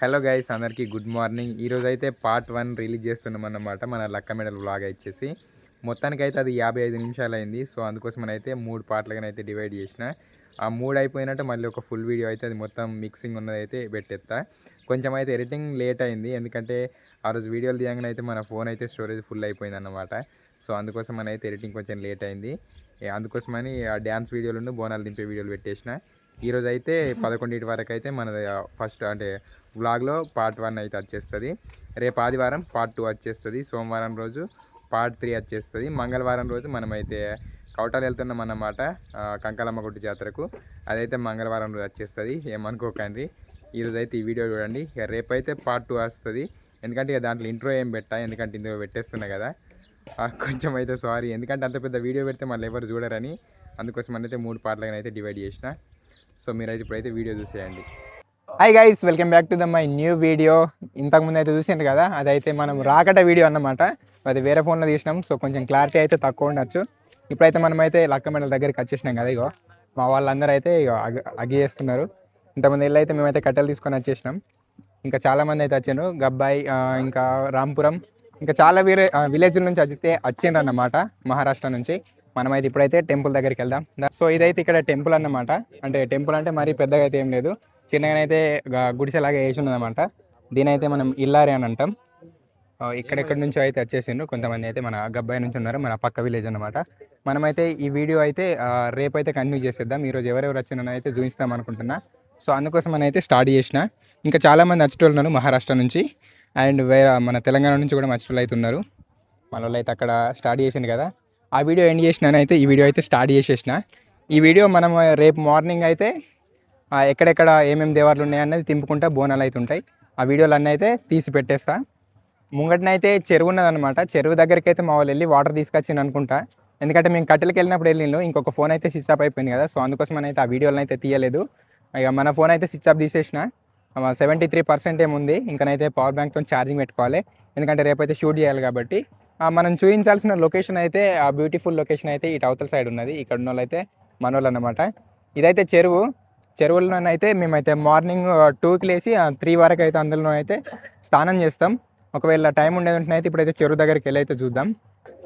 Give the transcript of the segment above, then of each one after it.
Hello guys అందరికీ good morning. ఈరోజు అయితే పార్ట్ వన్ రిలీజ్ చేస్తున్నాం అన్నమాట మన లక్క మెడల్ బ్లాగ్ ఇచ్చేసి మొత్తానికి అయితే అది యాభై ఐదు నిమిషాలు అయింది సో అందుకోసం అయితే మూడు పార్ట్లుగానే అయితే డివైడ్ చేసిన. ఆ మూడు అయిపోయినట్టు మళ్ళీ ఒక ఫుల్ వీడియో అయితే అది మొత్తం మిక్సింగ్ ఉన్నది అయితే పెట్టేస్తా కొంచెం అయితే ఎడిటింగ్ లేట్ అయింది ఎందుకంటే ఆ రోజు వీడియోలు తీయంగానే అయితే మన ఫోన్ అయితే స్టోరేజ్ ఫుల్ అయిపోయింది అనమాట సో అందుకోసం మన అయితే ఎడిటింగ్ కొంచెం లేట్ అయింది. అందుకోసమని ఆ డ్యాన్స్ వీడియోలు బోనాలు దింపే వీడియోలు పెట్టేసిన. ఈరోజు అయితే పదకొండింటి వరకు అయితే మన ఫస్ట్ అంటే వ్లాగ్లో పార్ట్ వన్ అయితే వచ్చేస్తుంది. రేపు ఆదివారం పార్ట్ టూ వచ్చేస్తుంది. సోమవారం రోజు పార్ట్ త్రీ వచ్చేస్తుంది. మంగళవారం రోజు మనమైతే కౌటాలు వెళ్తున్నాం అన్నమాట కంకాలమ్మ గుట్టు జాతరకు. అదైతే మంగళవారం రోజు వచ్చేస్తుంది. ఏమనుకోకండి. ఈరోజు అయితే ఈ వీడియో చూడండి. ఇక రేపైతే పార్ట్ టూ వస్తుంది. ఎందుకంటే ఇక దాంట్లో ఇంట్రో ఏం పెట్టా ఎందుకంటే ఇందులో పెట్టేస్తున్నా కదా. కొంచెం అయితే సారీ. ఎందుకంటే అంత పెద్ద వీడియో పెడితే మళ్ళీ ఎవరు చూడరని. అందుకోసం అయితే మూడు పార్ట్లుగా అయితే డివైడ్ చేసిన. సో మీరైతే ఇప్పుడైతే వీడియో చూసేయండి. Hi guys welcome back to the my new video ఇంతకుముందు అయితే చూసిండ్రు కదా అదైతే మనం రాకట వీడియో అన్నమాట. అది వేరే ఫోన్లో తీసినాం సో కొంచెం క్లారిటీ అయితే తక్కువ ఉండొచ్చు. ఇప్పుడైతే మనం అయితే లక్క మెడల దగ్గరికి వచ్చేసినాం కదా ఇగో. మా వాళ్ళందరూ అయితే ఇగో అగి అగ్గి చేస్తున్నారు ఇంతమంది వెళ్ళి అయితే మేమైతే కట్టెలు తీసుకొని వచ్చేసినాం. ఇంకా చాలామంది అయితే వచ్చారు. గబ్బాయి ఇంకా రాంపురం. ఇంకా చాలా వేరే విలేజ్ల నుంచి అయితే వచ్చిండ్రు అన్నమాట మహారాష్ట్ర నుంచి. మనమైతే ఇప్పుడైతే టెంపుల్ దగ్గరికి వెళ్దాం. సో ఇదైతే ఇక్కడ టెంపుల్ అన్నమాట. అంటే టెంపుల్ అంటే మరీ పెద్దగా అయితే ఏం లేదు. చిన్నగానైతే గుడిసెలాగా వేసి ఉన్నదన్నమాట. దీని అయితే మనం ఇల్లారి అని అంటాం. ఇక్కడెక్కడి నుంచో అయితే వచ్చేసిండ్రు. కొంతమంది అయితే మన గబ్బాయి నుంచి ఉన్నారు. మన పక్క విలేజ్ అన్నమాట. మనమైతే ఈ వీడియో అయితే రేపైతే కంటిన్యూ చేసేద్దాం. ఈరోజు ఎవరెవరు వచ్చిన అయితే చూపిస్తాం అనుకుంటున్నా. సో అందుకోసం అని అయితే స్టార్ట్ చేసిన. ఇంకా చాలామంది వచ్చేటోళ్ళు ఉన్నారు మహారాష్ట్ర నుంచి. అండ్ వేరే మన తెలంగాణ నుంచి కూడా వచ్చేటోళ్ళు అయితే ఉన్నారు. మన వాళ్ళు అయితే అక్కడ స్టార్ట్ చేసిండు కదా. ఆ వీడియో ఎండ్ చేసిన అయితే ఈ వీడియో అయితే స్టార్ట్ చేసేసిన. ఈ వీడియో మనం రేపు మార్నింగ్ అయితే ఎక్కడెక్కడ ఏమేమి దేవార్లు ఉన్నాయన్నది తింపుకుంటా బోనాలు అయితే ఉంటాయి. ఆ వీడియోలు అన్నీ అయితే తీసి పెట్టేస్తా. ముంగటనైతే చెరువు ఉన్నదన్నమాట. చెరువు దగ్గరికి అయితే మా వాళ్ళు వెళ్ళి వాటర్ తీసుకొచ్చింది అనుకుంటా. ఎందుకంటే మేము కట్టెలకు వెళ్ళినప్పుడు వెళ్ళిండు. ఇంకొక ఫోన్ అయితే స్విచ్ ఆఫ్ అయిపోయింది కదా. సో అందుకోసం అయితే ఆ వీడియోలను అయితే తీయలేదు. ఇక మన ఫోన్ అయితే స్విచ్ ఆఫ్ తీసేసిన. సెవెంటీ త్రీ పర్సెంట్ ఏముంది. ఇంకనైతే పవర్ బ్యాంక్తో ఛార్జింగ్ పెట్టుకోవాలి. ఎందుకంటే రేపైతే షూట్ చేయాలి కాబట్టి. మనం చూపించాల్సిన లొకేషన్ అయితే ఆ బ్యూటిఫుల్ లొకేషన్ అయితే ఇటు అవతల సైడ్ ఉన్నది. ఇక్కడ ఉన్న అయితే మనోళ్ళు అన్నమాట ఇదైతే చెరువు. చెరువులోనైతే మేమైతే మార్నింగ్ టూకి లేచి త్రీ వరకు అయితే అందులో అయితే స్నానం చేస్తాం. ఒకవేళ టైం ఉండేది అయితే ఇప్పుడైతే చెరువు దగ్గరికి వెళ్ళి అయితే చూద్దాం.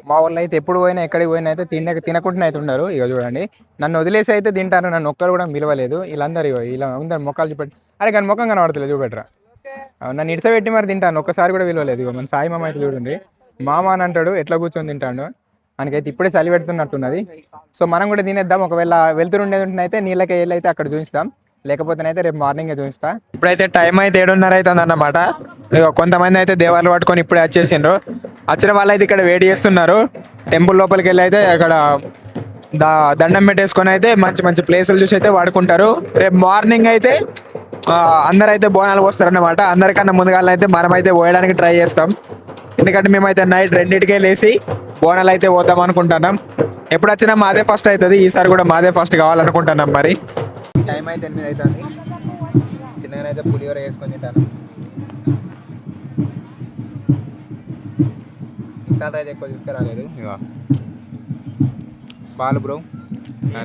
మా వాళ్ళు అయితే ఎప్పుడు పోయినా ఎక్కడికి పోయినా అయితే తినక తినకుండా అయితే ఉన్నారు. ఇక చూడండి. నన్ను వదిలేసి అయితే తింటారు. నన్ను ఒక్కరు కూడా పిలవలేదు. వీళ్ళందరూ ఇగో ఇలా అందరు మొక్కలు చూపెట్టి అరే కానీ ముఖం కనబడతలేదు చూపెట్టరా? నన్ను ఇడిసబెట్టి మరి తింటాను. ఒక్కసారి కూడా విలువలేదు ఇగో మన సాయి మామ అయితే చూడండి. మామ అని అంటాడు ఎట్లా కూర్చొని తింటాడు. మనకైతే ఇప్పుడే చలి పెడుతున్నట్టున్నది. సో మనం కూడా తినేద్దాం ఒకవేళ వెళ్తురు ఉండేది ఉంటే అయితే నీళ్ళకి వెళ్ళైతే అక్కడ చూపిస్తాం. లేకపోతేనైతే రేపు మార్నింగ్ చూపిస్తా. ఇప్పుడైతే టైం అయితే ఏడున్నర అవుతుంది అన్నమాట కొంతమంది అయితే దేవాలు పట్టుకొని ఇప్పుడే వచ్చేసిండ్రు. వచ్చిన వాళ్ళు అయితే ఇక్కడ వెయిట్ చేస్తున్నారు. టెంపుల్ లోపలికి వెళ్ళి అయితే అక్కడ దా దండం పెట్టేసుకొని అయితే మంచి మంచి ప్లేసులు చూసి అయితే వాడుకుంటారు. రేపు మార్నింగ్ అయితే ఆ, అందరైతే బోనాలు పోస్తారన్నమాట. అందరికన్నా ముందుగా అయితే మనం అయితే పోయడానికి ట్రై చేస్తాం. ఎందుకంటే మేమైతే నైట్ రెండింటికే లేచి బోనాలు అయితే పోదాం అనుకుంటున్నాం. ఎప్పుడు వచ్చినా మాదే ఫస్ట్ అవుతుంది ఈసారి కూడా మాదే ఫస్ట్ కావాలనుకుంటున్నాం మరి. టైం అయితే ఎనిమిది అవుతుంది. చిన్నగా అయితే పులిహోర వేసుకొని తింటాను. ఇంత అయితే ఎక్కువ తీసుకురాలేదు ఇక బాలు బ్రో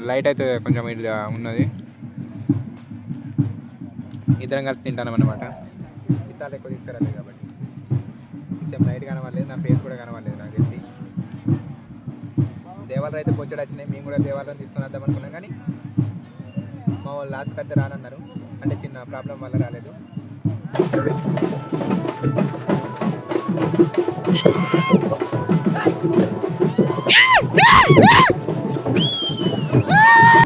లైట్ అయితే కొంచెం ఇది ఉన్నది. ఇద్దరం కలిసి తింటాను అనమాట ఇత్తాలు ఎక్కువ తీసుకురాలేదు కాబట్టి. కొంచెం లైట్ కనబడలేదు నా ఫేస్ కూడా కనబడలేదు నాకు తెలిసి. దేవాలయం అయితే పొచ్చడి వచ్చినాయి మేము కూడా దేవాలయం తీసుకుని వద్దాం అనుకున్నాం కానీ మా వాళ్ళు లాస్ట్కి అయితే రానన్నారు. అంటే చిన్న ప్రాబ్లం వల్ల రాలేదు.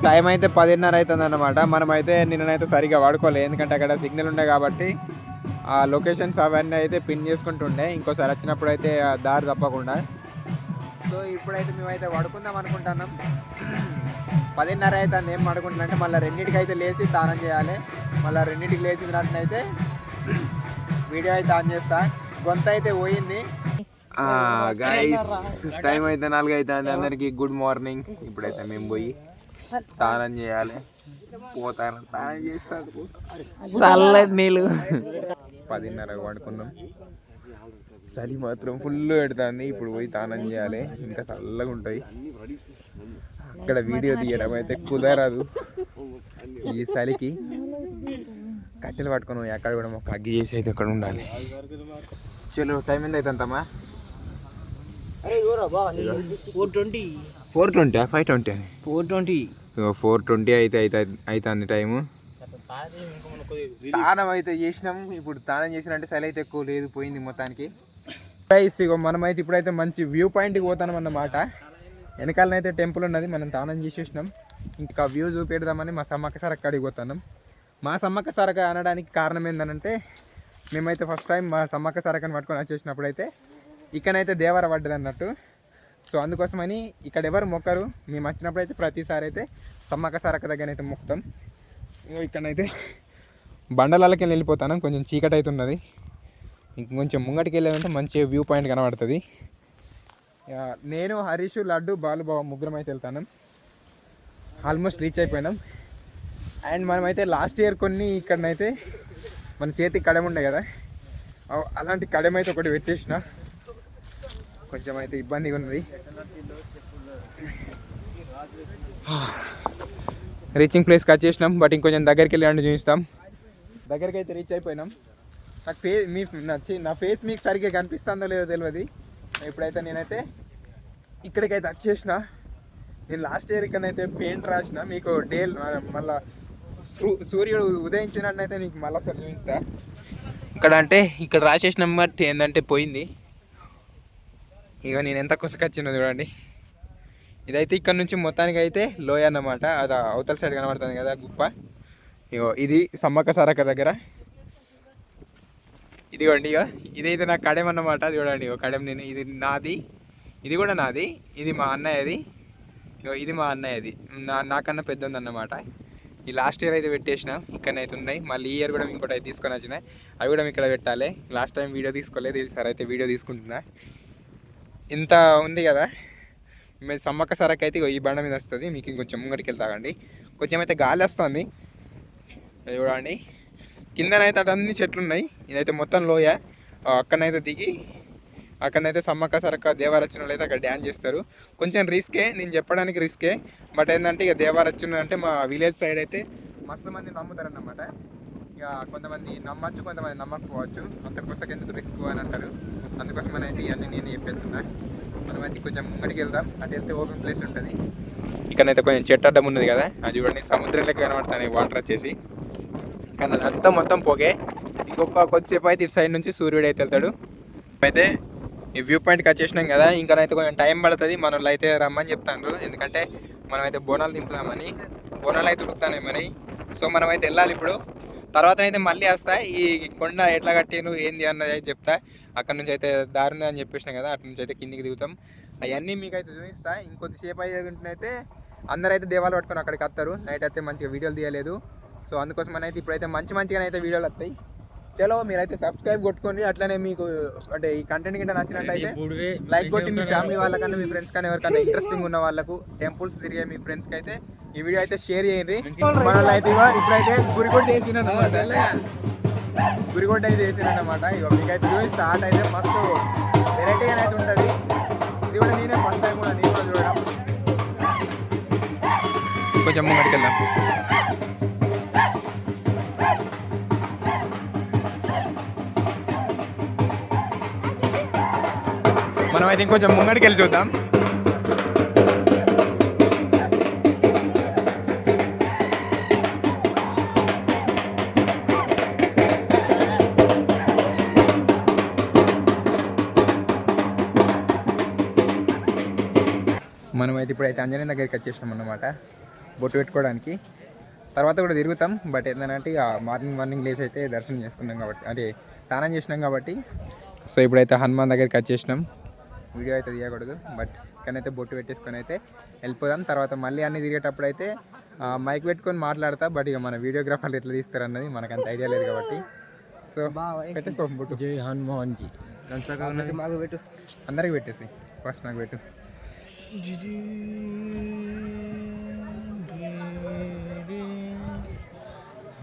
టైం అయితే పదిన్నర అవుతుంది అనమాట మనమైతే నిన్ననైతే సరిగా వాడుకోలేదు ఎందుకంటే అక్కడ సిగ్నల్ ఉండే కాబట్టి ఆ లొకేషన్స్ అవన్నీ అయితే పిన్ చేసుకుంటుండే. ఇంకోసారి వచ్చినప్పుడు అయితే దారి తప్పకుండా. సో ఇప్పుడైతే మేమైతే పడుకుందాం అనుకుంటున్నాం. పదిన్నర అయితే ఏం పడుకుంటున్నా అంటే మళ్ళీ రెండింటికి అయితే లేచి స్నానం చేయాలి. మళ్ళీ రెండింటికి లేచిన అయితే వీడియో అయితే ఆన్ చేస్తా. గొంత అయితే పోయింది. గైస్ టైం అయితే నాలుగు అయితే అందరికి. గుడ్ మార్నింగ్ ఇప్పుడైతే మేము పోయి స్నానం చేయాలి. పోతాను. స్నానం చేస్తాను చల్లటి నీళ్ళు. పదిన్నర పడుకున్నాం. చలి మాత్రం ఫుల్ పెడుతుంది. ఇప్పుడు పోయి స్నానం చేయాలి. ఇంకా చల్లగా ఉంటాయి. అక్కడ వీడియో తీయడం అయితే కుదరదు. ఈ చలికి కట్టెలు పట్టుకొని పోయి అక్కడ కూడా ఒక అగ్గి చేసి అయితే అక్కడ ఉండాలి. చలో టైం ఎంత అవుతుందమ్మా four twenty. Four twenty five twenty అని? Four twenty. ఫోర్ ట్వంటీ అయితే అయితే అవుతుంది టైము. తానం అయితే చేసినాం ఇప్పుడు తానం చేసినంటే చలి అయితే ఎక్కువ లేదు పోయింది మొత్తానికి. గైస్ ఇగో మనమైతే ఇప్పుడైతే మంచి వ్యూ పాయింట్కి పోతాం అన్నమాట. వెనకాలనైతే టెంపుల్ ఉన్నది మనం తానం చేసేసినాం. ఇంకా వ్యూ చూపెడదామని మా సమ్మక్క సారక్క అక్కడికి పోతున్నాం మా సమ్మక్క సరక అనడానికి కారణం ఏంటంటే మేమైతే ఫస్ట్ టైం మా సమ్మక్క సరకని పట్టుకొని వచ్చేసినప్పుడు అయితే ఇక్కడైతే దేవర పడ్డది అన్నట్టు. సో అందుకోసమని ఇక్కడ ఎవరు మొక్కరు మేము వచ్చినప్పుడు అయితే ప్రతిసారి అయితే సమ్మక్క సారక్క దగ్గర అయితే మొక్కుతాం. ఇగో ఇక్కడైతే బండలకి వెళ్ళిపోతాను. కొంచెం చీకటి అవుతున్నది ఇంకొంచెం ముంగటికి వెళ్ళాలంటే మంచి వ్యూ పాయింట్ కనబడుతుంది. నేను హరీష్ లడ్డు బాలుబాబు ముగ్గురం అయితే వెళ్తాను ఆల్మోస్ట్ రీచ్ అయిపోయినాం. అండ్ మనమైతే లాస్ట్ ఇయర్ కొన్ని ఇక్కడనైతే మన చేతికి కడెం ఉండే కదా. అలాంటి కడెం అయితే ఒకటి పెట్టేసిన. కొంచెం అయితే ఇబ్బందిగా ఉన్నది రీచింగ్ ప్లేస్కి వచ్చేసినాం బట్ ఇంకొంచెం దగ్గరికి వెళ్ళి చూపిస్తాం. దగ్గరికి అయితే రీచ్ అయిపోయినాం. నాకు ఫే మీ నచ్చి నా ఫేస్ మీకు సరిగ్గా కనిపిస్తుందో లేదో తెలియదు ఇప్పుడైతే నేనైతే ఇక్కడికైతే వచ్చేసిన నేను లాస్ట్ ఇయర్ ఇక్కడైతే పెయింట్ రాసిన. మీకు డే మళ్ళా సూర్యుడు ఉదయించినట్టయితే నీకు మళ్ళీ ఒకసారి చూపిస్తా. ఇక్కడ అంటే ఇక్కడ రాసేసిన బట్టి ఏంటంటే పోయింది. ఇక నేను ఎంత కొసకొచ్చినా చూడండి. ఇదైతే ఇక్కడ నుంచి మొత్తానికి అయితే లోయ అన్నమాట. అది అవతల సైడ్ కనబడుతుంది కదా గుప్ప. ఇగో ఇది సమ్మక్క సారక్క దగ్గర. ఇదిగోండి ఇక ఇదైతే నా కడెం అన్నమాట. చూడండి ఇగో కడెం నేను ఇది నాది. ఇది కూడా నాది. ఇది మా అన్నయ్యది. ఇగో ఇది మా అన్నయ్యది. నా నాకన్నా పెద్ద ఉందన్నమాట ఈ లాస్ట్ ఇయర్ అయితే పెట్టేసిన ఇక్కడనైతే ఉన్నాయి. మళ్ళీ ఈ ఇయర్ కూడా ఇంకోటి అయితే తీసుకొని వచ్చినాయి అవి కూడా ఇక్కడ పెట్టాలి. లాస్ట్ టైం వీడియో తీసుకోలేదు. ఈసారి అయితే వీడియో తీసుకుంటున్నా. ఇంత ఉంది కదా? మీరు సమ్మక్క సరక్ అయితే ఈ బండ మీద వస్తుంది. మీకు ఇంకొంచెం ముంగటికి వెళ్తాగండి కొంచెం అయితే గాలి వస్తుంది. ఇది చూడండి. కిందనైతే అటు అన్ని చెట్లు ఉన్నాయి. ఇదైతే మొత్తం లోయ. అక్కడనైతే దిగి అక్కడనైతే సమ్మక్క సరక్క దేవారచనలు అయితే అక్కడ డ్యాన్స్ చేస్తారు. కొంచెం రిస్కే నేను చెప్పడానికి రిస్కే. బట్ ఏంటంటే ఇక దేవారచన అంటే మా విలేజ్ సైడ్ అయితే మస్తు మంది నమ్ముతారన్నమాట. ఇక కొంతమంది నమ్మచ్చు కొంతమంది నమ్మకపోవచ్చు. అంతకోసం ఎందుకు రిస్క్ అని అంటారు. అందుకోసం అయితే ఇవన్నీ నేను చెప్పేస్తున్నా. మనం అయితే కొంచెం ముంగడికి వెళ్దాం. అటు వెళ్తే ఓపెన్ ప్లేస్ ఉంటుంది. ఇక్కడైతే కొంచెం చెట్టు అడ్డం ఉన్నది కదా. అది చూడండి సముద్రం లెక్క కనబడుతున్నాయి వాటర్ వచ్చేసి. కానీ అదంతా మొత్తం పోగే. ఇంకొక కొద్దిసేపు అయితే ఇటు సైడ్ నుంచి సూర్యుడు అయితే వెళ్తాడు. అయితే ఈ వ్యూ పాయింట్కి వచ్చేసినాం కదా. ఇంకానైతే కొంచెం టైం పడుతుంది. మనల్ని అయితే రమ్మని చెప్తాను ఎందుకంటే మనం అయితే బోనాలు దింపుదామని. బోనాలు అయితే ఉడుకుతానే మరి. సో మనం అయితే వెళ్ళాలి ఇప్పుడు. తర్వాత అయితే మళ్ళీ వస్తా. ఈ కొండ ఎట్లా కట్టాను ఏంది అన్నది అయితే చెప్తా. అక్కడ నుంచి అయితే దారి ఉంది అని చెప్పేసిన కదా అక్కడ నుంచి అయితే కిందికి దిగుతాం. అవన్నీ మీకు అయితే చూపిస్తా. ఇంకొద్దిసేపు అయితే అందరూ అయితే దేవాలు పట్టుకొని అక్కడికి వస్తారు. నైట్ అయితే మంచిగా వీడియోలు తీయలేదు. సో అందుకోసం అయితే ఇప్పుడైతే మంచి మంచిగానే అయితే వీడియోలు వస్తాయి. చలో మీరైతే సబ్స్క్రైబ్ కొట్టుకోండి. అట్లనే మీకు అంటే ఈ కంటెంట్ కింద నచ్చినట్టయితే లైక్ కొట్టి మీ ఫ్యామిలీ వాళ్ళకన్నా మీ ఫ్రెండ్స్ కానీ ఎవరికైనా ఇంట్రెస్టింగ్ ఉన్న వాళ్ళకు టెంపుల్స్ తిరిగే మీ ఫ్రెండ్స్కి అయితే ఈ వీడియో అయితే షేర్ చేయండి. మనలో అయితే ఇప్పుడైతే గురిగొడ్డ వేసిన గురిగొడ్డ అయితే వేసిన అనమాట ఇక మీకైతే చూపిస్తే ఆట అయితే మస్తు వెరైటీగా అయితే ఉంటుంది. ఇది కూడా నేనే ఫస్ట్ టైం కూడా నేను కూడా చూడడం. కొంచెం ముంగడికి వెళ్దాం మనం అయితే ఇంకొంచెం ముంగడికి వెళ్ళి చూద్దాం. మనం అయితే ఇప్పుడైతే అంజనీ దగ్గరికి వచ్చేసినాం అన్నమాట. బొట్టు పెట్టుకోవడానికి. తర్వాత కూడా తిరుగుతాం బట్ ఏంటంటే ఇక మార్నింగ్ మార్నింగ్ లేచి అయితే దర్శనం చేసుకున్నాం కాబట్టి అంటే స్నానం చేసినాం కాబట్టి. సో ఇప్పుడైతే హనుమాన్ దగ్గరికి వచ్చేసినాం. వీడియో అయితే తీయకూడదు బట్ ఇక్కడైతే బొట్టు పెట్టేసుకొని అయితే వెళ్ళిపోదాం. తర్వాత మళ్ళీ అన్ని తిరిగేటప్పుడు అయితే మైక్ పెట్టుకొని మాట్లాడతా బట్ ఇక మన వీడియోగ్రాఫర్లు ఎట్లా తీస్తారు అన్నది మనకు అంత ఐడియా లేదు కాబట్టి. సో పెట్టేసుకో బొట్టు. జై హనుమాన్ జీ మాకు పెట్టు. అందరికి పెట్టేసి ఫస్ట్ నాకు పెట్టు.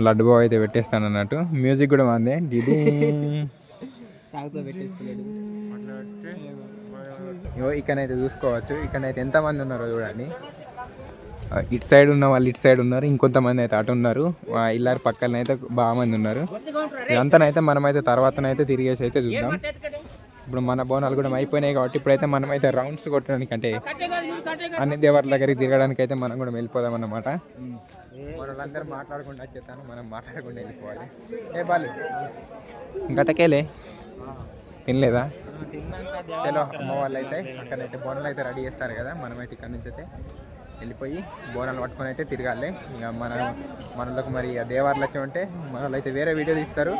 లడ్డు బాబు అయితే పెట్టేస్తాను అన్నట్టు మ్యూజిక్ కూడా బాగుంది డిడి సాగుతో ఇగో ఇక్కడైతే చూసుకోవచ్చు. ఇక్కడైతే ఎంతమంది ఉన్నారో చూడండి. ఇటు సైడ్ ఉన్న వాళ్ళు ఇటు సైడ్ ఉన్నారు. ఇంకొంతమంది అయితే అటు ఉన్నారు. ఇల్లారి పక్కన అయితే బాగా మంది ఉన్నారు. ఇదంతానైతే మనమైతే తర్వాతనైతే తిరిగేసి అయితే చూద్దాం. ఇప్పుడు మన బోనాలు కూడా అయిపోయినాయి కాబట్టి ఇప్పుడైతే మనమైతే రౌండ్స్ కొట్టడానికి అంటే అన్ని దేవర్ల దగ్గరికి తిరగడానికి అయితే మనం కూడా వెళ్ళిపోదాం అన్నమాట. వాళ్ళందరూ మాట్లాడకుండా వచ్చేస్తాను. మనం మాట్లాడకుండా వెళ్ళిపోవాలి. ఏ బాలు గటకేలే? తినలేదా? చలో అమ్మ వాళ్ళు అయితే అక్కడైతే బోనాలు అయితే రెడీ చేస్తారు కదా మనమైతే ఇక్కడ నుంచి అయితే వెళ్ళిపోయి బోనాలు పట్టుకొని అయితే తిరగాలి. ఇక మన మనలకు మరి ఆ దేవార్లు వచ్చి ఉంటే మన అయితే వేరే వీడియో తీస్తారు.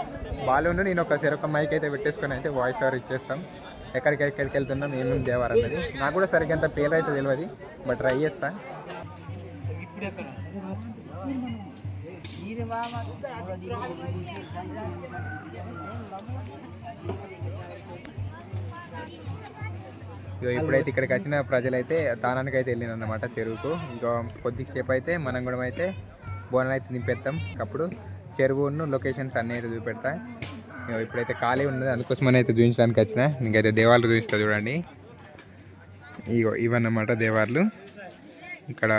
వాళ్ళు నేను ఒక చెరొక మైక్ అయితే పెట్టేసుకొని అయితే వాయిస్ ఓవర్ ఇచ్చేస్తాం. ఎక్కడికి ఎక్కడికి వెళ్తున్నాం ఏమేమి దేవారు అన్నది నాకు కూడా సరిగ్గా అంత పేరు అయితే తెలియదు బట్ ట్రై చేస్తా. ఇగో ఇప్పుడైతే ఇక్కడికి వచ్చిన ప్రజలైతే తానానికి అయితే వెళ్ళిన అనమాట చెరువుకు. ఇంకా కొద్దిసేపు అయితే మనం కూడా అయితే బోనాలు అయితే నింపేస్తాం అప్పుడు చెరువును లొకేషన్స్ అన్నీ అయితే చూపెడతా. ఇప్పుడైతే ఖాళీ ఉన్నది అందుకోసం అయితే చూపించడానికి వచ్చిన. ఇంకైతే దేవాలు చూపిస్తా చూడండి. ఇగో ఇవన్నమాట దేవార్లు ఇక్కడ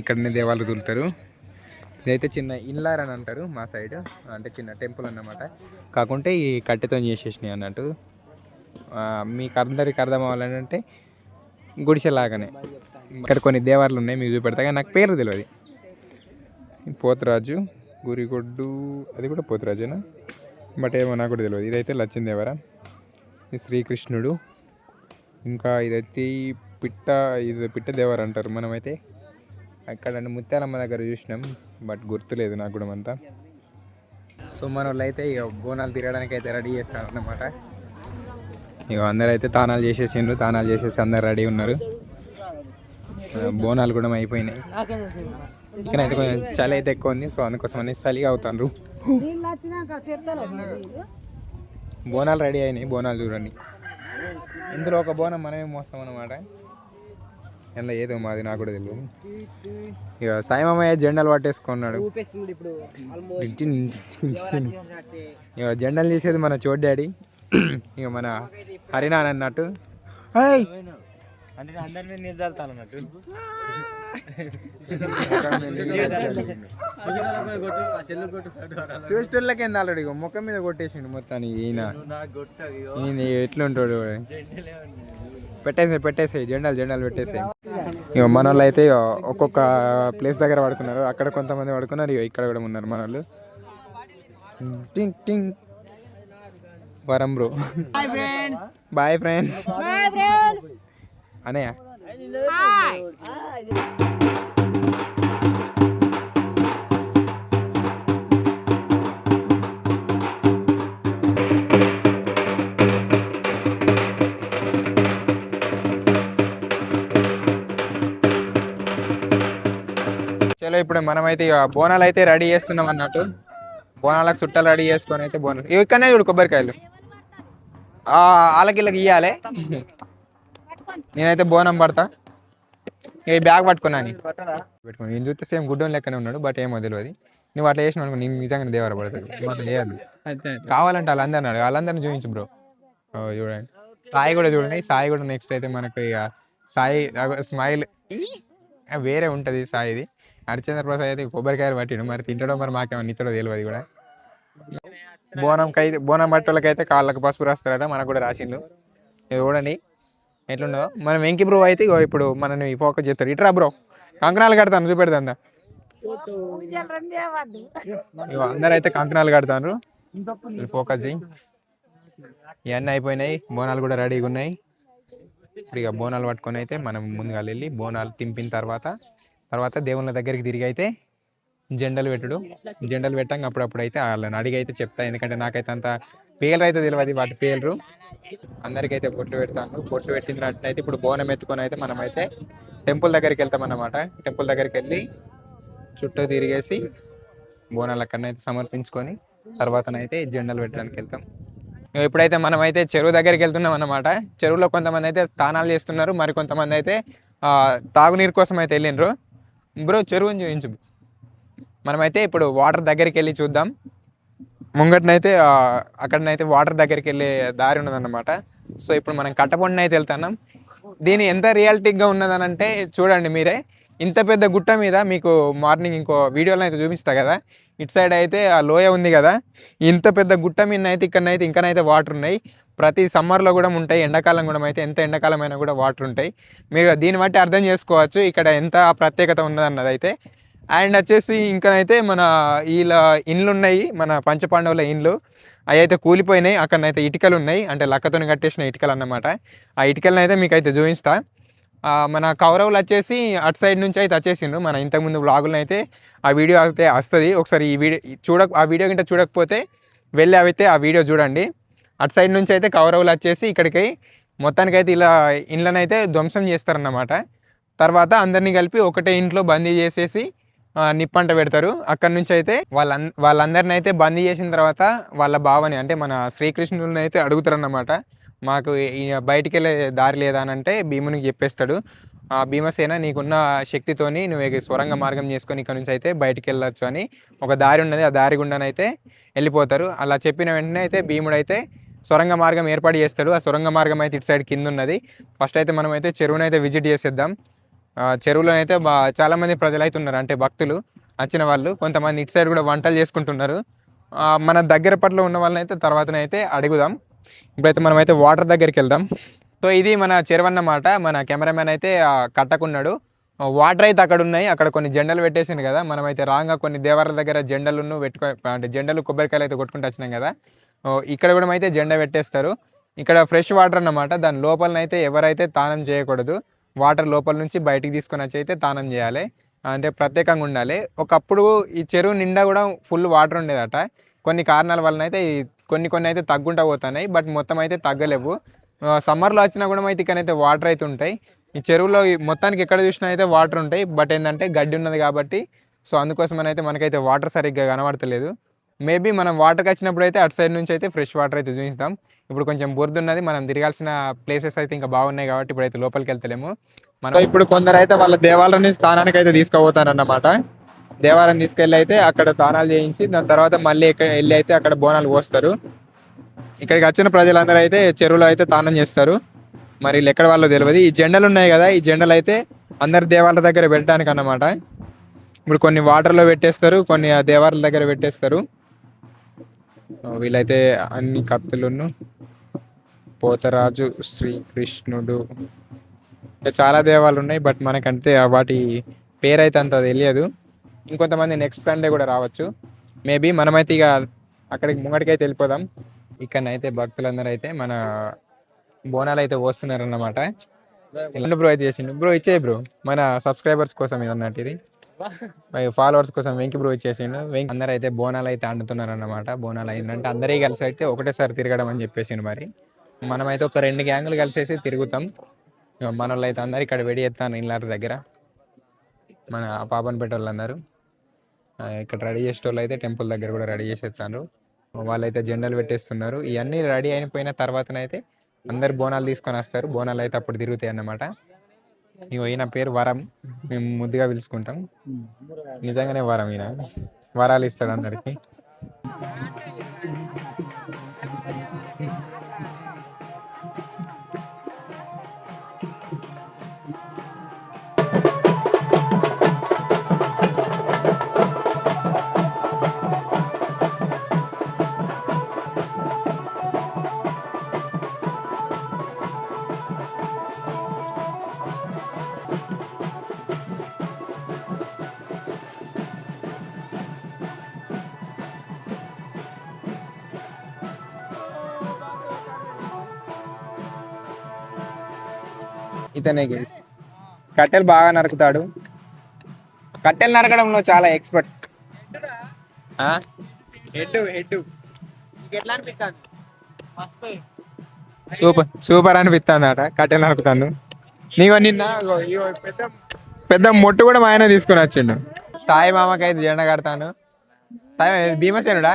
ఇక్కడనే దేవాలు దూలుతారు ఇదైతే చిన్న ఇన్లార్ అని అంటారు మా సైడ్. అంటే చిన్న టెంపుల్ అన్నమాట. కాకుంటే ఈ కట్టెతో చేసేసినాయి అన్నట్టు. మీకు అందరికి అర్థం అవ్వాలంటే గుడిసెలాగానే. ఇక్కడ కొన్ని దేవాలు ఉన్నాయి మీకు చూపెడతా కానీ నాకు పేరు తెలియదు పోతురాజు గురిగొడ్డు అది కూడా పోతురాజేనా? బట్ ఏమో నాకు కూడా తెలియదు ఇదైతే లచ్చిందేవర ఇది శ్రీకృష్ణుడు. ఇంకా ఇదైతే పిట్ట ఇది పిట్ట దేవర అంటారు. మనమైతే అక్కడ ముత్యాలమ్మ దగ్గర చూసినాం బట్ గుర్తులేదు నాకు కూడా అంతా. సో మన వాళ్ళు అయితే ఇక బోనాలు తిరగడానికి అయితే రెడీ చేస్తారు అన్నమాట ఇక అందరు అయితే తానాలు చేసేసిండ్రు తానాలు చేసేసి అందరు రెడీ ఉన్నారు. బోనాలు కూడా అయిపోయినాయి. ఇక్కడ అయితే కొంచెం చలి అయితే ఎక్కువ ఉంది సో అందుకోసం అని చలిగా అవుతాండ్రు. బోనాలు రెడీ అయినాయి బోనాలు చూడండి. ఇందులో ఒక బోనం మనమే మోస్తాం అన్నమాట. ఇలా ఏదో మాది నాకు కూడా తెలియదు ఇక సాయిమామయ్య జెండాలు పట్టేసుకున్నాడు. ఇక జెండాలు చేసేది మన చోట్ డాడీ. ఇక మన హరినాన్ అన్నట్టు. ఏయ్! అంటే అందరి మీద నిర్దాల్తాను అన్నట్టు. చూసేటోళ్ళకి ఏంది ఆల్రెడీ ఇక ముఖం మీద కొట్టేసిండు మొత్తాన్ని ఈయన. ఈయన ఎట్లుంటాడు? పెట్టేసి పెట్టేసాయి జెండాలు జెండాలు పెట్టేసాయి. ఇక మన వాళ్ళు అయితే ఒక్కొక్క ప్లేస్ దగ్గర పడుకున్నారు. అక్కడ కొంతమంది పడుకున్నారు ఇక ఇక్కడ కూడా ఉన్నారు మన వాళ్ళు టింగ్ టింగ్ వరం బ్రో. బాయ్ ఫ్రెండ్స్ అనయ్య చలో ఇప్పుడు మనమైతే ఇక బోనాలు అయితే రెడీ చేస్తున్నాం అన్నట్టు. బోనాలకు చుట్టాలు రెడీ చేసుకొని అయితే బోనాలు. ఇక్కడనే చూడు కొబ్బరికాయలు. వాళ్ళకి వీళ్ళకి ఇవ్వాలి నేనైతే బోనం పడతా. ఈ బ్యాగ్ పట్టుకున్నాను పెట్టుకుని నేను చూస్తే సేమ్ గుడ్డోని లెక్కనే ఉన్నాడు బట్ ఏమో తెలియదు నువ్వు అట్లా చేసిన అనుకో నేను నిజంగా దేవర పడుతుంది. మనం చేయదు కావాలంటే వాళ్ళందరూ అన్నాడు వాళ్ళందరిని చూపించు బ్రో. చూడండి. సాయి కూడా చూడండి. సాయి కూడా నెక్స్ట్ అయితే మనకు ఇక సాయి స్మైల్ వేరే ఉంటుంది సాయిది. హరిచంద్ర ప్రసాద్ అయితే కొబ్బరికాయలు పట్టిడు. మరి తింటాడో మరి మాకేమన్నా ఇతడో తెలియదు కూడా. బోనంకైతే బోనం బట్టలకైతే అయితే కాళ్ళకు పసుపు రాస్తారట మనకు కూడా రాసిండు ఇది చూడండి. ఎట్లుండో మనం వెంకి బ్రో అయితే ఇగో ఇప్పుడు మనని ఫోకస్ చేస్తారు. ఇట్రా బ్రో. కంకణాలు కడతాను చూపెడతా ఇగో అందరు అయితే కంకణాలు కడతాను ఫోకస్ చేయి. ఇవన్నీ అయిపోయినాయి. బోనాలు కూడా రెడీగా ఉన్నాయి. ఇప్పుడు ఇక బోనాలు పట్టుకొని అయితే మనం ముందుగా వెళ్ళి బోనాలు తింపిన తర్వాత తర్వాత దేవుళ్ళ దగ్గరికి తిరిగి అయితే జెండలు పెట్టుడు. జెండలు పెట్టాం అప్పుడప్పుడు అయితే వాళ్ళని అడిగి అయితే చెప్తా. ఎందుకంటే నాకైతే అంత పేర్లు అయితే తెలియదు వాటి పేర్లు. అందరికైతే బొట్లు పెడతాను బొట్లు పెట్టినట్టయితే ఇప్పుడు బోనం ఎత్తుకొని అయితే మనం అయితే టెంపుల్ దగ్గరికి వెళ్తాం అన్నమాట టెంపుల్ దగ్గరికి వెళ్ళి చుట్టూ తిరిగేసి బోనాలు అక్కడనైతే సమర్పించుకొని తర్వాతనైతే జెండలు పెట్టడానికి వెళ్తాం. ఇప్పుడైతే మనం అయితే చెరువు దగ్గరికి వెళ్తున్నాం అన్నమాట చెరువులో కొంతమంది అయితే స్నానాలు చేస్తున్నారు. మరి కొంతమంది అయితే తాగునీరు కోసం అయితే వెళ్ళిండ్రు. బ్రో చెరువుని చూపించు మనమైతే ఇప్పుడు వాటర్ దగ్గరికి వెళ్ళి చూద్దాం. ముంగటనైతే అక్కడనైతే వాటర్ దగ్గరికి వెళ్ళే దారి ఉన్నదన్నమాట. సో ఇప్పుడు మనం కట్టపొండిన అయితే వెళ్తున్నాం. దీని ఎంత రియాలిటిక్గా ఉన్నదని అంటే చూడండి మీరే. ఇంత పెద్ద గుట్ట మీద మీకు మార్నింగ్ ఇంకో వీడియోలో అయితే చూపిస్తా కదా. ఇటు సైడ్ అయితే ఆ లోయ ఉంది కదా. ఇంత పెద్ద గుట్ట మీద అయితే ఇక్కడనైతే ఇంకనైతే వాటర్ ఉన్నాయి. ప్రతి సమ్మర్లో కూడా ఉంటాయి. ఎండాకాలం కూడా అయితే ఎంత ఎండాకాలం అయినా కూడా వాటర్ ఉంటాయి. మీరు దీన్ని బట్టి అర్థం చేసుకోవచ్చు. ఇక్కడ ఎంత ప్రత్యేకత ఉన్నదన్నది అయితే అండ్ వచ్చేసి ఇంకనైతే మన వీళ్ళ ఇండ్లు ఉన్నాయి మన పంచపాండవుల ఇండ్లు. అవి అయితే కూలిపోయినాయి అక్కడనైతే ఇటుకలు ఉన్నాయి అంటే లక్కతోని కట్టేసిన ఇటుకలు అన్నమాట ఆ ఇటుకలను అయితే మీకు అయితే చూపిస్తా మన కౌరవులు వచ్చేసి అటు సైడ్ నుంచి అయితే వచ్చేసిండ్రు. మన ఇంతకుముందు బ్లాగులను అయితే ఆ వీడియో అయితే వస్తుంది. ఒకసారి ఈ వీడియో చూడ ఆ వీడియో గింట చూడకపోతే వెళ్ళి అయితే ఆ వీడియో చూడండి. అటు సైడ్ నుంచి అయితే కౌరవులు వచ్చేసి ఇక్కడికి మొత్తానికైతే ఇలా ఇండ్లనైతే ధ్వంసం చేస్తారన్నమాట. తర్వాత అందరినీ కలిపి ఒకటే ఇంట్లో బందీ చేసేసి నిప్పంట పెడతారు. అక్కడ నుంచి అయితే వాళ్ళ వాళ్ళందరిని అయితే బందీ చేసిన తర్వాత వాళ్ళ భావని అంటే మన శ్రీకృష్ణుని అయితే అడుగుతారన్నమాట. మాకు బయటికి వెళ్ళే దారి లేదా అని అంటే భీమునికి చెప్పేస్తాడు. ఆ భీమసేన నీకున్న శక్తితోని నువ్వు సొరంగ మార్గం చేసుకొని ఇక్కడ నుంచి అయితే బయటికి వెళ్ళొచ్చు అని ఒక దారి ఉన్నది. ఆ దారి గుండానైతే వెళ్ళిపోతారు. అలా చెప్పిన వెంటనే అయితే భీముడైతే సొరంగ మార్గం ఏర్పాటు చేస్తాడు. ఆ సొరంగ మార్గం అయితే ఇటు సైడ్ కింద ఉన్నది ఫస్ట్ అయితే మనం అయితే చెరువునైతే విజిట్ చేసేద్దాం. చెరువులోనైతే చెరువులో అయితే బా చాలామంది ప్రజలు అయితే ఉన్నారు అంటే భక్తులు వచ్చిన వాళ్ళు కొంతమంది ఇటు సైడ్ కూడా వంటలు చేసుకుంటున్నారు. మన దగ్గర పట్ల ఉన్న వాళ్ళని అయితే తర్వాతనైతే అడుగుదాం. ఇప్పుడైతే మనం అయితే వాటర్ దగ్గరికి వెళ్దాం సో ఇది మన చెరువు అన్నమాట మన కెమెరామెన్ అయితే కట్టకున్నాడు. వాటర్ అయితే అక్కడ ఉన్నాయి అక్కడ కొన్ని జెండలు పెట్టేసింది కదా. మనం అయితే రాంగా కొన్ని దేవాలయాల దగ్గర జెండలను పెట్టుకో అంటే జెండలు కొబ్బరికాయలు అయితే కొట్టుకుంటూ వచ్చినాం కదా. ఇక్కడ కూడా అయితే జెండా పెట్టేస్తారు. ఇక్కడ ఫ్రెష్ వాటర్ అన్నమాట. దాని లోపలనైతే ఎవరైతే తానం చేయకూడదు. వాటర్ లోపల నుంచి బయటికి తీసుకొని వచ్చి అయితే తానం చేయాలి. అంటే ప్రత్యేకంగా ఉండాలి. ఒకప్పుడు ఈ చెరువు నిండా కూడా ఫుల్ వాటర్ ఉండేదట. కొన్ని కారణాల వలన అయితే కొన్ని కొన్ని అయితే తగ్గుంటా పోతున్నాయి. బట్ మొత్తం అయితే తగ్గలేవు. సమ్మర్లో వచ్చినా కూడా అయితే ఇక్కడైతే వాటర్ అయితే ఉంటాయి. ఈ చెరువులో మొత్తానికి ఎక్కడ చూసినా అయితే వాటర్ ఉంటాయి. బట్ ఏంటంటే గడ్డి ఉన్నది కాబట్టి సో అందుకోసం అయితే మనకైతే వాటర్ సరిగ్గా కనబడతలేదు. మేబీ మనం వాటర్కి వచ్చినప్పుడు అయితే అటు సైడ్ నుంచి అయితే ఫ్రెష్ వాటర్ అయితే చూపిస్తాం. ఇప్పుడు కొంచెం బురద ఉన్నది మనం తిరగాల్సిన ప్లేసెస్ అయితే ఇంకా బాగున్నాయి కాబట్టి ఇప్పుడైతే లోపలికి వెళ్తలేము మనం ఇప్పుడు కొందరు అయితే వాళ్ళ దేవాలయాన్ని స్థానానికి అయితే తీసుకుపోతారన్నమాట. దేవాలయం తీసుకెళ్ళి అయితే అక్కడ దానాలు చేయించి దాని తర్వాత మళ్ళీ ఇక్కడ వెళ్ళి అయితే అక్కడ బోనాలు పోస్తారు. ఇక్కడికి వచ్చిన ప్రజలందరూ అయితే చెరువులో అయితే తానం చేస్తారు. మరి వీళ్ళు ఎక్కడ వాళ్ళు తెలియదు ఈ జెండలు ఉన్నాయి కదా ఈ జెండలు అయితే అందరి దేవాలయ దగ్గర పెట్టడానికి అన్నమాట ఇప్పుడు కొన్ని వాటర్లో పెట్టేస్తారు కొన్ని దేవాలయ దగ్గర పెట్టేస్తారు. వీళ్ళైతే అన్ని కత్తులను పోతరాజు శ్రీకృష్ణుడు. ఇంకా చాలా దేవాలు ఉన్నాయి బట్ మనకంటే వాటి పేరు అయితే అంత తెలియదు. ఇంకొంతమంది నెక్స్ట్ సండే కూడా రావచ్చు. మేబీ మనమైతే ఇక అక్కడికి ముంగడికైతే వెళ్ళిపోదాం. ఇక్కడనైతే భక్తులందరూ అయితే మన బోనాలు అయితే వస్తున్నారన్నమాట అన్నమాట బ్రో అయితే చేసిండు. బ్రో ఇచ్చే బ్రో మన సబ్స్క్రైబర్స్ కోసం ఇది అన్నట్టు ఇది. ఫాలోవర్స్ కోసం వెంకి బ్రో ఇచ్చేసిండు. వెంకి అందరూ అయితే బోనాలు అయితే అండుతున్నారు అన్నమాట బోనాలు అయిందంటే అందరికీ కలిసి అయితే ఒకటేసారి తిరగడం అని చెప్పేసిండు మరి. మనమైతే ఒక రెండు గ్యాంగులు కలిసేసి తిరుగుతాం. మన అయితే అందరు ఇక్కడ వెడి ఎత్తాను ఇళ్ళ దగ్గర. మన పాపనపేట పెట్టేవాళ్ళు అందరు ఇక్కడ రెడీ చేసే వాళ్ళు అయితే టెంపుల్ దగ్గర కూడా రెడీ చేసేస్తారు వాళ్ళైతే జెండాలు పెట్టేస్తున్నారు. ఇవన్నీ రెడీ అయిపోయిన తర్వాతనైతే అందరు బోనాలు తీసుకొని వస్తారు. బోనాలు అయితే అప్పుడు తిరుగుతాయి అన్నమాట. ఇగో ఈయన పేరు వరం. మేము ముద్దుగా పిలుచుకుంటాం. నిజంగానే వరం ఈయన. వరాలు ఇస్తాడు అందరికి. ఇతనే గేస్ కట్టెలు బాగా నరుకుతాడు. కట్టెలు నరకడంలో చాలా ఎక్స్పర్ట్ హెడ్ హెడ్ ఎట్లా అనిపిస్తుంది మస్తు. సూపర్ సూపర్ అనిపిస్తుందట కట్టెలు నరుకుతాను నీకు నిన్న పెద్ద పెద్ద మొట్టు కూడా మా ఆయన తీసుకొని వచ్చిండు. సాయి మామకి అయితే జెండా కడతాను సాయి భీమసేనుడా?